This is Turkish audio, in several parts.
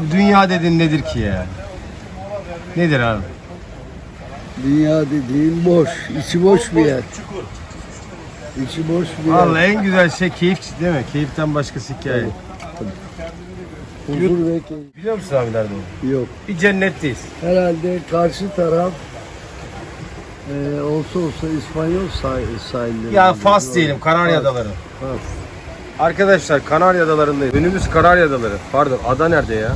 Abi dünya dedin nedir ki ya? Nedir abi? Dünya dediğin boş, içi boş bir yer. İçi boş bir yer. Vallahi en güzel şey keyif değil mi? Keyiften başkası hikaye. Huzur ve keyif Biliyor musun abi nerede yok. Bir cennetteyiz. Herhalde karşı taraf e, olsa olsa İspanyol sahil, sahilleri. Ya Fas diyelim, Kanarya Adaları. Fas. Arkadaşlar Kanarya Adaları'ndayız. Önümüz Kanarya Adaları. Pardon ada nerede ya?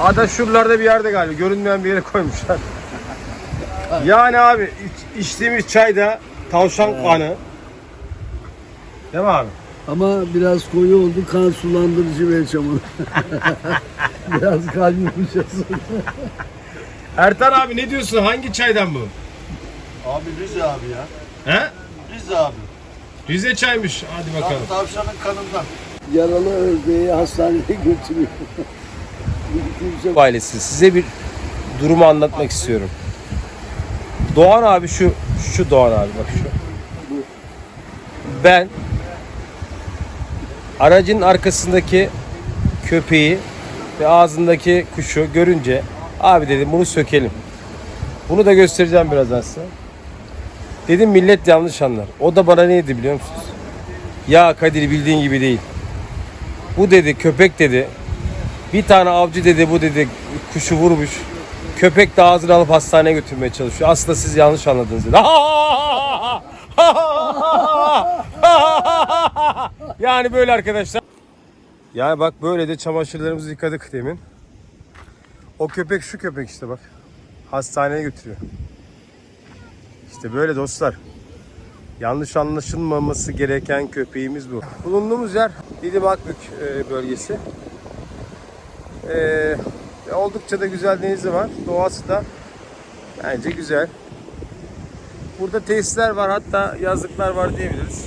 Ada şuralarda bir yerde galiba. Görünmeyen bir yere koymuşlar. Yani abi iç- içtiğimiz çay da tavşan kanı. Değil mi abi? Ama biraz koyu oldu kan sulandırıcı ve çamur. biraz kan yumuşasın. Ertan abi ne diyorsun? Hangi çaydan bu? Abi Rize abi ya. He? Rize abi. Rize çaymış. Hadi bakalım. Tavşanın kanından. Yaralı ördeği hastaneye götürüyor. Kimse ailesi size bir durumu anlatmak istiyorum. Doğan abi şu şu Doğan abi bak şu. Ben aracın arkasındaki köpeği ve ağzındaki kuşu görünce abi dedim bunu sökelim. Bunu da göstereceğim birazdan size. Dedim millet yanlış anlar. O da bana neydi biliyor musunuz? Ya Kadir bildiğin gibi değil. Bu dedi köpek dedi bir tane avcı dedi bu dedi kuşu vurmuş. Köpek de ağzını alıp hastaneye götürmeye çalışıyor. Aslında siz yanlış anladınız dedi. yani böyle arkadaşlar. Yani bak böyle de çamaşırlarımızı yıkadık demin. O köpek şu köpek işte bak. Hastaneye götürüyor. İşte böyle dostlar. Yanlış anlaşılmaması gereken köpeğimiz bu. Bulunduğumuz yer Didim Akbük e, bölgesi. Ee, oldukça da güzel denizi var. Doğası da bence güzel. Burada tesisler var hatta yazlıklar var diyebiliriz.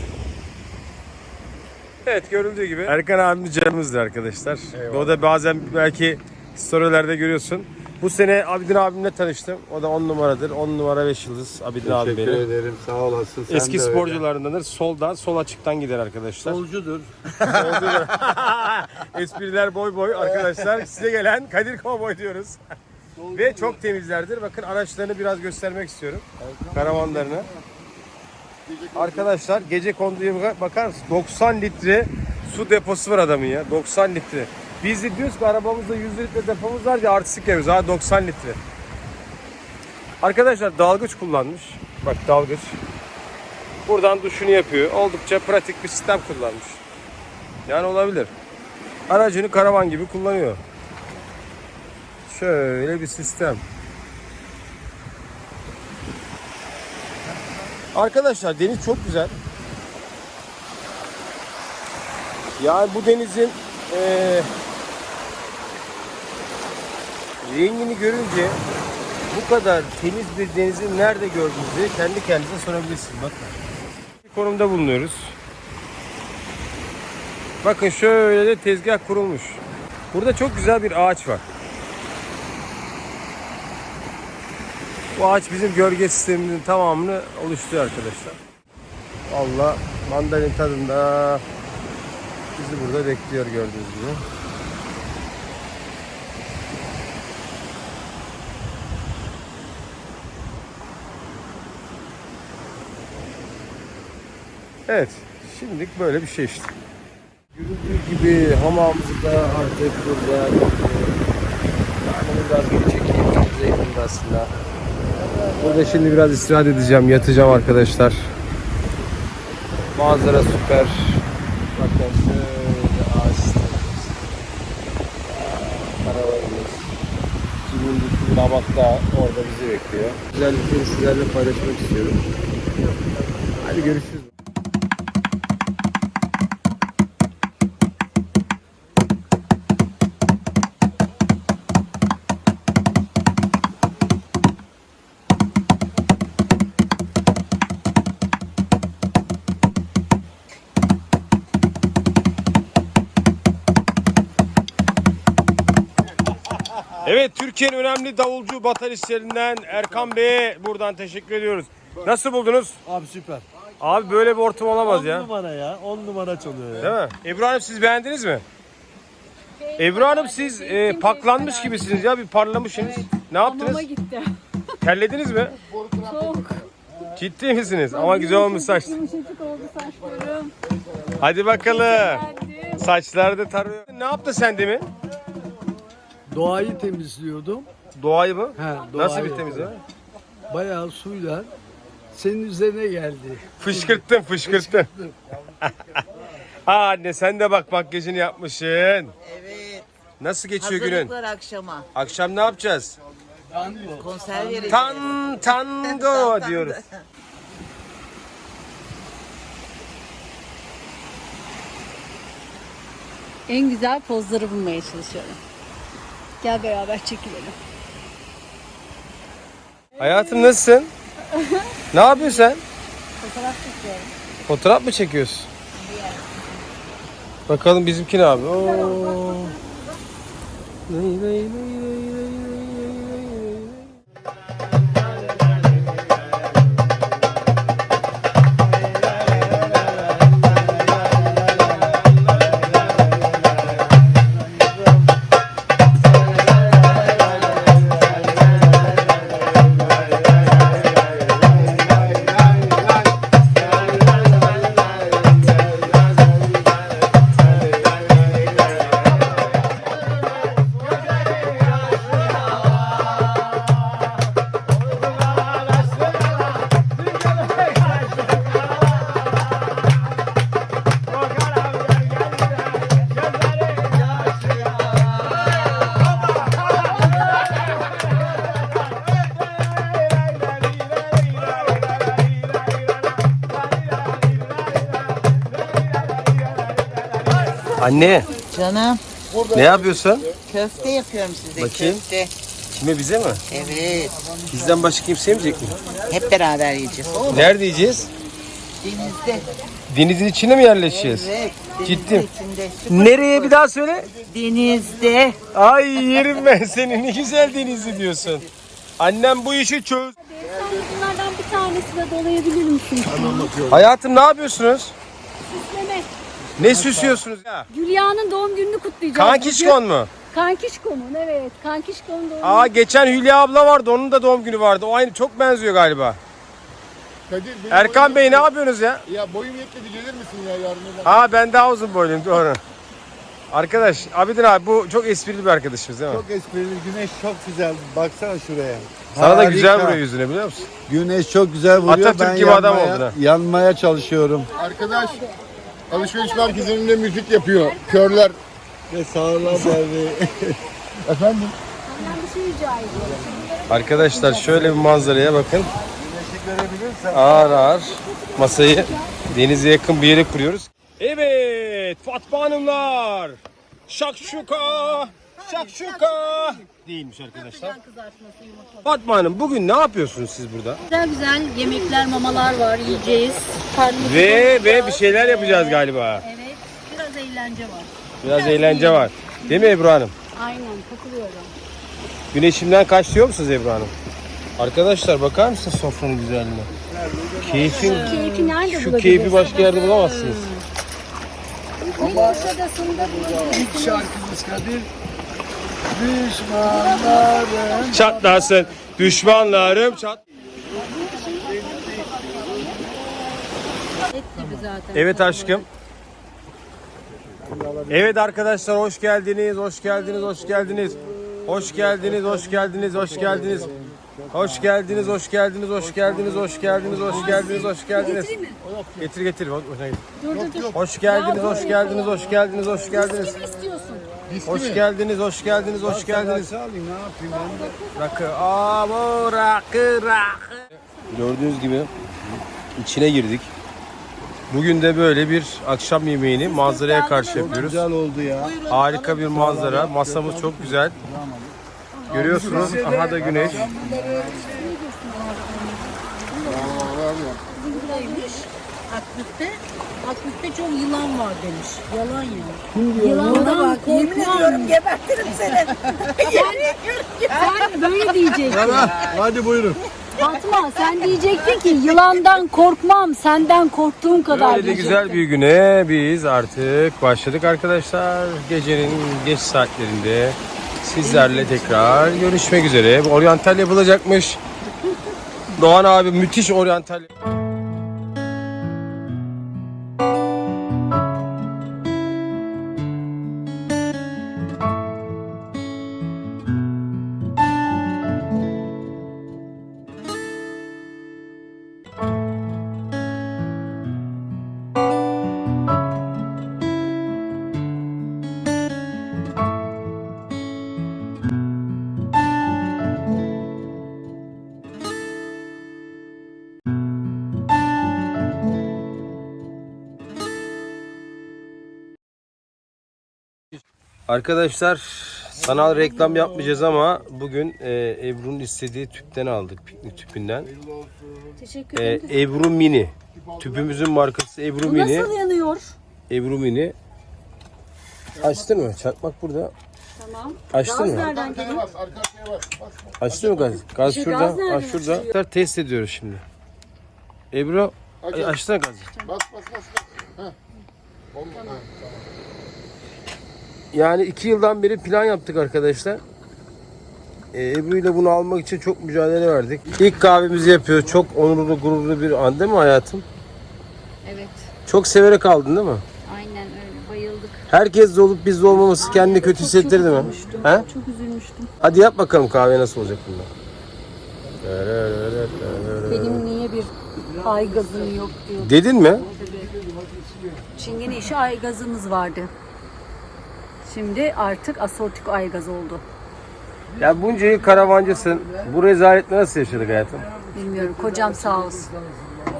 Evet görüldüğü gibi Erkan abimiz canımızdır arkadaşlar. O da bazen belki storylerde görüyorsun. Bu sene Abidin abimle tanıştım. O da 10 numaradır. 10 numara 5 yıldız Abidin abim Teşekkür benim. ederim. Sağ olasın. Sen Eski de öyle. sporcularındandır. Soldan, sol açıktan gider arkadaşlar. Solcudur. Espriler boy boy arkadaşlar. Size gelen Kadir Kovboy diyoruz. Ve çok temizlerdir. Bakın araçlarını biraz göstermek istiyorum. Karavanlarını. Arkadaşlar gece konduya baka- bakar mısın? 90 litre su deposu var adamın ya. 90 litre. Biz de diyoruz ki arabamızda 100 litre depomuz var ya artistik yapıyoruz. Ha 90 litre. Arkadaşlar dalgıç kullanmış. Bak dalgıç. Buradan duşunu yapıyor. Oldukça pratik bir sistem kullanmış. Yani olabilir. Aracını karavan gibi kullanıyor. Şöyle bir sistem. Arkadaşlar deniz çok güzel. Yani bu denizin eee, rengini görünce bu kadar temiz bir denizin nerede gördüğünüzü kendi kendinize sorabilirsiniz. Bakın. konumda bulunuyoruz. Bakın şöyle de tezgah kurulmuş. Burada çok güzel bir ağaç var. Bu ağaç bizim gölge sistemimizin tamamını oluşturuyor arkadaşlar. Valla mandalin tadında bizi burada bekliyor gördüğünüz gibi. Evet, şimdilik böyle bir şey işte. Görüldüğü gibi hamamımızı da artık burada yani biraz bir çekeyim yakında aslında. Burada şimdi biraz istirahat edeceğim, yatacağım arkadaşlar. Manzara süper. Bakın şöyle ağaçlarımız. Arabalarımız. Cibindeki damat da orada bizi bekliyor. Güzellikleri sizlerle paylaşmak istiyorum. Hadi görüşürüz. Evet Türkiye'nin önemli davulcu batalistlerinden Erkan Bey'e buradan teşekkür ediyoruz. Nasıl buldunuz? Abi süper. Abi böyle bir ortam olamaz ya. numara ya. 10 numara çalıyor ya. Değil mi? Ebru Hanım siz beğendiniz mi? Ebru Hanım siz e, paklanmış gibisiniz ya bir parlamışsınız. Ne yaptınız? Hamama gitti. Terlediniz mi? Çok. Ciddi misiniz? Ama güzel olmuş saç. Yumuşacık oldu saçlarım. Hadi bakalım. Geldim. Saçları da tarıyor. Ne yaptın sen demin? Doğayı temizliyordum. Doğayı mı? He, Nasıl bir temizleme? Bayağı suyla senin üzerine geldi. Fışkırttın fışkırttın. ha anne sen de bak makyajını yapmışsın. Evet. Nasıl geçiyor günün? Hazırlıklar akşama. Akşam ne yapacağız? Konser vereceğiz. Tan tango diyoruz. En güzel pozları bulmaya çalışıyorum. Gel beraber çekilelim. Hayatım nasılsın? ne yapıyorsun sen? Fotoğraf çekiyorum. Fotoğraf mı çekiyorsun? Bakalım bizimki ne abi? Oo. Lay lay Anne Canım ne yapıyorsun? köfte yapıyorum size Bakayım. köfte. Kime bize mi? Evet. Bizden başka kimse yemeyecek mi? Hep beraber yiyeceğiz. Oğlum, Nerede yiyeceğiz? denizde. Denizin içine mi yerleşeceğiz? Evet. denizin Ciddi. içinde. Nereye bir daha söyle? Denizde. Ay yerim ben seni ne güzel denizli diyorsun. Annem bu işi çöz. Sen bunlardan bir tanesine dolayabilir misin? Hayatım ne yapıyorsunuz? Ne süsüyorsunuz ya? Hülya'nın doğum gününü kutlayacağız. Kankişkon mu? Kankişkon'un evet. Kankişkon'un doğum Aa geçen Hülya abla vardı onun da doğum günü vardı. O aynı çok benziyor galiba. Kadir benim Erkan Bey ne yapıyorsunuz ya? Ya boyum yetmedi gelir misin ya yarın? Aa ben daha uzun boyluyum doğru. Arkadaş Abidin abi bu çok esprili bir arkadaşımız değil mi? Çok esprili güneş çok güzel. Baksana şuraya. Sana da Harika. güzel vuruyor yüzüne biliyor musun? Güneş çok güzel vuruyor. Atatürk ben gibi adam yanmaya- oldun ha. Yanmaya çalışıyorum. Arkadaş alışveriş merkezinde müzik yapıyor. Körler. Ve sağlar derdi. Efendim? Senden bir şey rica ediyorum. Arkadaşlar şöyle bir manzaraya bakın. Ağır ağır masayı denize yakın bir yere kuruyoruz. Evet Fatma Hanımlar. Şakşuka. Şakşuka değilmiş arkadaşlar. Kızartması yumurta. Fatma Hanım bugün ne yapıyorsunuz siz burada? Güzel güzel yemekler, mamalar var. Yiyeceğiz. Karnımızı Ve ve bir şeyler yapacağız galiba. Evet. Biraz eğlence var. Biraz eğlence var. Değil mi Ebru Hanım? Aynen katılıyorum. Güneşimden kaç diyor musunuz Ebru Hanım? Arkadaşlar bakar mısınız sofranın güzelliğine? Keyfin, Keyfi nerede şu keyfi başka yerde bulamazsınız. Kuşadası'nda İlk şarkımız Kadir. Düşmanlarım. Çatlasın düşmanlarım çat. Evet aşkım. Evet arkadaşlar hoş geldiniz, hoş geldiniz, hoş geldiniz. Hoş geldiniz, hoş geldiniz, hoş geldiniz. Hoş geldiniz, hoş geldiniz, hoş geldiniz, hoş geldiniz, hoş geldiniz, hoş geldiniz. Getir getir. hoşuna git. Dur dur dur. Hoş geldiniz, hoş geldiniz, hoş geldiniz, hoş geldiniz. Kim istiyorsun? Hoş geldiniz, hoş geldiniz, hoş geldiniz. alayım ne yapayım ben de. Rakı, amo, rakı, rakı. Gördüğünüz gibi içine girdik. Bugün de böyle bir akşam yemeğini manzaraya karşı yapıyoruz. Güzel oldu ya. Harika bir manzara. Masamız çok güzel. Görüyorsunuz. Aha da güneş. Buradaymış. Akbük'te. Çok yılan var demiş. Yalan ya. Yılandan bak, yemin ediyorum gebertirim seni. sen böyle diyecektin. Hadi buyurun. Fatma sen diyecektin ki yılandan korkmam senden korktuğum kadar Böyle de diyecektin. güzel bir güne biz artık başladık arkadaşlar. Gecenin geç saatlerinde sizlerle tekrar görüşmek üzere. Oryantal yapılacakmış. Doğan abi müthiş oryantal. Arkadaşlar sanal reklam yapmayacağız ama bugün e, Ebru'nun istediği tüpten aldık piknik tüpünden. Teşekkür E, ederim. Ebru Mini. Tüpümüzün markası Ebru Bu Mini. nasıl yanıyor? Ebru Mini. Açtın mı? Çakmak burada. Tamam. Açtın Gaz mı? nereden geliyor? Açtı mı gaz? Gaz Şey, şurada. gaz nereden Ha, şurada. Tekrar Test ediyoruz şimdi. Ebru ay, açsana gazı. Bas bas bas. bas. Yani iki yıldan beri plan yaptık arkadaşlar. Ee, Ebru ile bunu almak için çok mücadele verdik. İlk kahvemizi yapıyoruz. Çok onurlu, gururlu bir an değil mi hayatım? Evet. Çok severek aldın değil mi? Aynen öyle. Bayıldık. Herkes de olup biz de olmaması kendini kötü hissettirdi mi? üzülmüştüm. He? Çok üzülmüştüm. Hadi yap bakalım kahve nasıl olacak bunda. Benim niye bir ay gazım yok diyor. Dedin mi? Çingene işi ay gazımız vardı. Şimdi artık asortik ay gaz oldu. Ya bunca yıl karavancısın. Bu rezaletle nasıl yaşadık hayatım? Bilmiyorum. Kocam sağ olsun.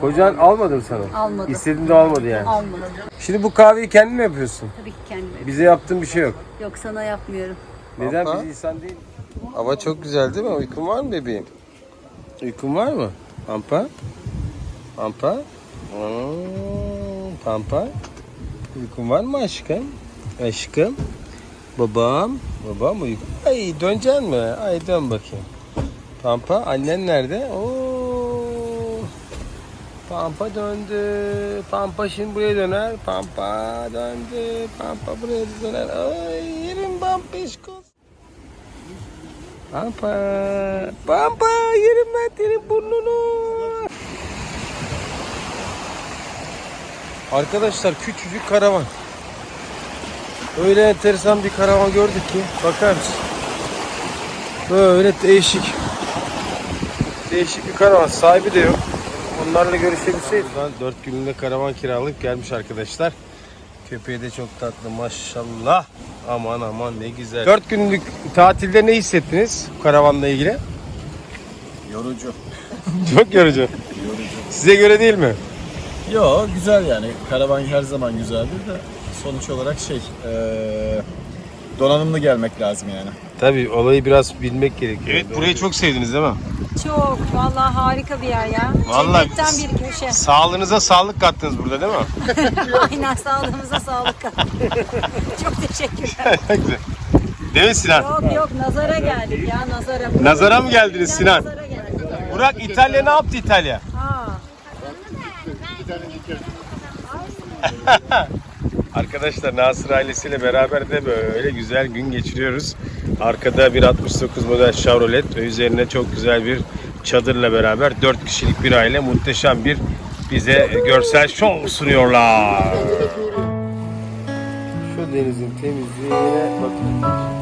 Kocan almadı mı sana? Almadı. İstediğinde almadı yani. Almadı. Şimdi bu kahveyi kendin mi yapıyorsun? Tabii ki kendime. Bize yaptığın bir şey yok. Yok sana yapmıyorum. Neden biz insan değil? Hava çok güzel değil mi? Uykun var mı bebeğim? Uykun var mı? Pampa? Pampa? Hmm, Pampa? Uykun var mı aşkım? Aşkım? Babam? Babam uyku. Ay döneceksin mi? Ay dön bakayım. Pampa annen nerede? Oo. Pampa döndü. Pampa şimdi buraya döner. Pampa döndü. Pampa buraya döner. Ay yerim pampişkos. Pampa. Pampa yerim ben senin burnunu. Arkadaşlar küçücük karavan. Öyle enteresan bir karavan gördük ki bakar mısın? Böyle değişik. Değişik bir karavan. Sahibi de yok. Onlarla görüşebilseydik. Buradan 4 günlüğüne karavan kiralayıp gelmiş arkadaşlar. Köpeği de çok tatlı maşallah. Aman aman ne güzel. 4 günlük tatilde ne hissettiniz bu karavanla ilgili? Yorucu. Çok yorucu. Size göre değil mi? Yo güzel yani. Karavan her zaman güzeldir de sonuç olarak şey eee, donanımlı gelmek lazım yani. Tabii olayı biraz bilmek gerekiyor. Evet burayı çok sevdiniz değil mi? Çok. Vallahi harika bir yer ya. Vallahi Cennetten bir köşe. Sağlığınıza sağlık kattınız burada değil mi? Aynen sağlığımıza sağlık. Çok teşekkürler. değil mi Sinan? Yok yok nazara geldik ya nazara. Nazara mı geldiniz Sinan? Nazara geldik. Burak İtalya ne yaptı İtalya? Aa. Arkadaşlar Nasır ailesiyle beraber de böyle güzel gün geçiriyoruz. Arkada bir 69 model Chevrolet ve üzerine çok güzel bir çadırla beraber 4 kişilik bir aile muhteşem bir bize görsel şov sunuyorlar. Şu denizin temizliğine bakın.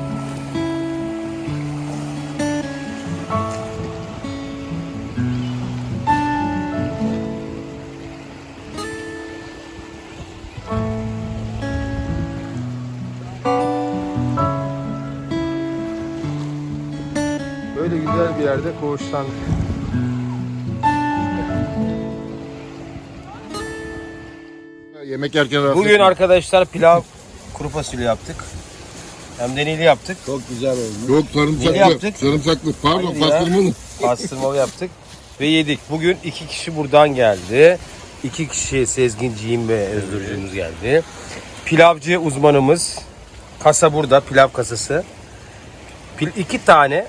Bir yerde koğuşlandık. Yemek yerken rahatsız Bugün arkadaşlar pilav kuru fasulye yaptık. Hem de neli yaptık. Çok güzel olmuş. Yok sarımsaklı. yaptık? Sarımsaklı. Pardon Hayır ya. pastırmalı. Pastırmalı yaptık ve yedik. Bugün iki kişi buradan geldi. İki kişi Sezginciğim ve Özdürücümüz geldi. Pilavcı uzmanımız. Kasa burada, pilav kasası. Pil, iki tane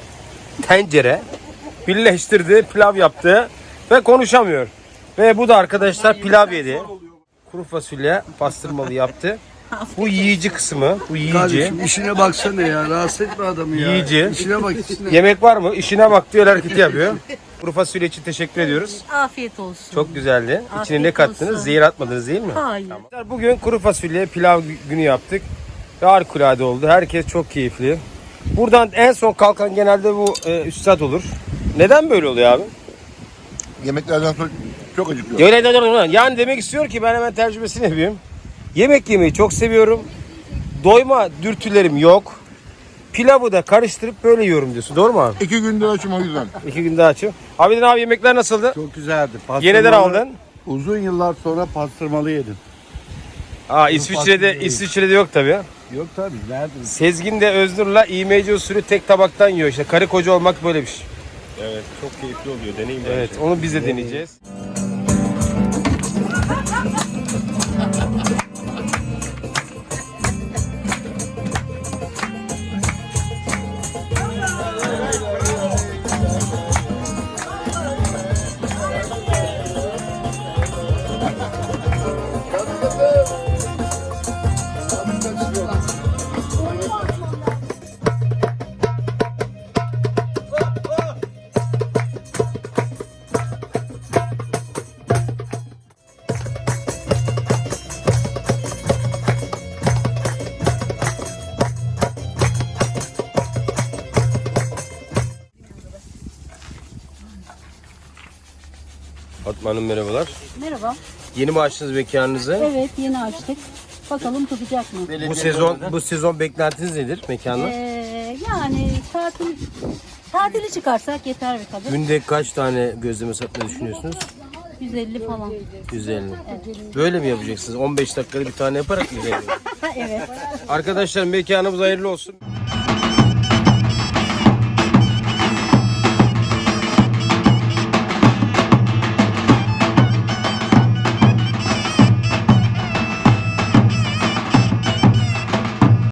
tencere birleştirdi, pilav yaptı ve konuşamıyor. Ve bu da arkadaşlar pilav yedi. Kuru fasulye pastırmalı yaptı. Bu yiyici kısmı, bu yiyici. Kardeşim işine baksana ya. Rahatsız etme adamı ya. Yiyici. İşine bak işine. Yemek var mı? İşine bak diyor hareketi yapıyor. Kuru fasulye için teşekkür ediyoruz. Afiyet olsun. Çok güzeldi. İçine Afiyet ne kattınız? olsun. Zehir atmadınız değil mi? Hayır. Bugün kuru fasulye pilav günü yaptık. Ve harikulade oldu. Herkes çok keyifli. Buradan en son kalkan genelde bu e, üstad olur. Neden böyle oluyor abi? Yemeklerden sonra çok acıkıyor. Öyle de- de- de- Yani demek istiyor ki ben hemen tercümesini yapayım. Yemek yemeyi çok seviyorum. Doyma dürtülerim yok. Pilavı da karıştırıp böyle yiyorum diyorsun. Doğru mu abi? İki gündür açım o yüzden. İki günde açım. Abidin abi yemekler nasıldı? Çok güzeldi. Yeniden aldın. Uzun yıllar sonra pastırmalı yedim. Aa İsviçre'de İsviçre'de yok tabii. Yok tabii nerede? Sezgin de Öznur'la İMC usulü tek tabaktan yiyor işte. Karı koca olmak böyle bir şey. Evet çok keyifli oluyor deneyim Evet onu biz de deneyeceğiz. Hanım merhabalar. Merhaba. Yeni mi açtınız mekanınızı? Evet yeni açtık. Bakalım tutacak mı? Bu sezon bu sezon beklentiniz nedir mekanla? Ee, yani tatil tatili çıkarsak yeter bir tabii. Günde kaç tane gözleme satmayı düşünüyorsunuz? 150 falan. 150. Böyle mi yapacaksınız? 15 dakikada bir tane yaparak mı? 150? evet. Arkadaşlar mekanımız hayırlı olsun.